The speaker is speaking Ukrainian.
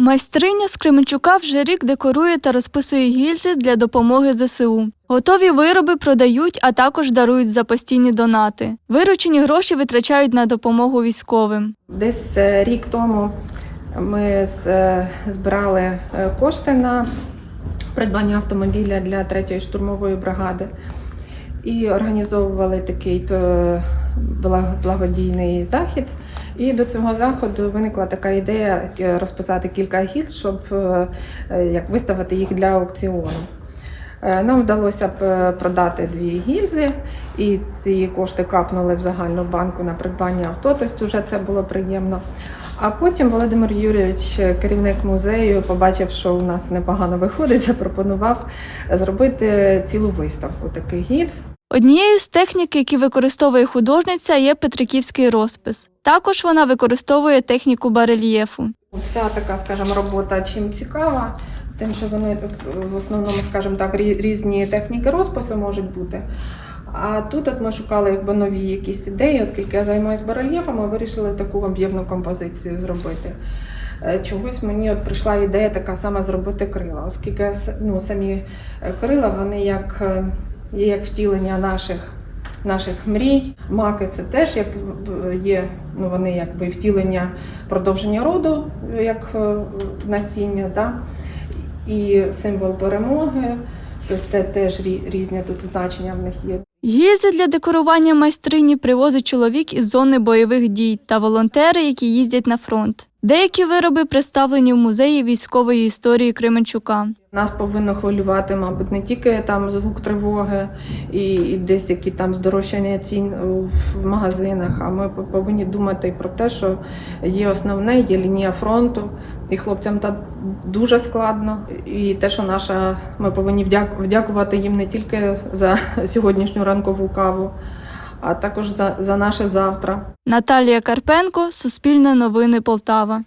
Майстриня з Кременчука вже рік декорує та розписує гільзи для допомоги ЗСУ. Готові вироби продають, а також дарують за постійні донати. Виручені гроші витрачають на допомогу військовим. Десь е, рік тому ми е, збирали е, кошти на придбання автомобіля для 3-ї штурмової бригади і організовували такий благодійний захід. І до цього заходу виникла така ідея е, розписати кілька гільз, щоб е, е, як виставити їх для аукціону. Нам вдалося б продати дві гільзи, і ці кошти капнули в загальну банку на придбання авто, тобто вже це було приємно. А потім Володимир Юрійович, керівник музею, побачив, що у нас непогано виходить, запропонував зробити цілу виставку таких гільз. Однією з технік, які використовує художниця, є петриківський розпис. Також вона використовує техніку барельєфу. Вся така, скажімо, робота чим цікава, тим, що вони е, в основному, скажімо так, різні техніки розпису можуть бути. А тут от ми шукали якби нові якісь ідеї, оскільки я займаюся барельєфом, ми вирішили таку об'ємну композицію зробити. Е, Чогось мені от прийшла ідея така сама зробити крила, оскільки ну, самі е, крила вони як, є як втілення наших, наших мрій. Маки це теж як є, ну, вони якби втілення продовження роду, як е, насіння, да? і символ перемоги. Це теж рі- різні тут значення в них є. Гільзи для декорування майстрині привозить чоловік із зони бойових дій та волонтери, які їздять на фронт. Деякі вироби представлені в музеї військової історії Кременчука. Нас повинно хвилювати, мабуть, не тільки там звук тривоги і, і десь які там здорожчання цін в магазинах, а ми повинні думати про те, що є основне, є лінія фронту, і хлопцям там дуже складно. І те, що наша, ми повинні вдяк- вдякувати їм не тільки за сьогоднішню ранкову каву, а також за, за наше завтра. Наталія Карпенко, Суспільне новини Полтава.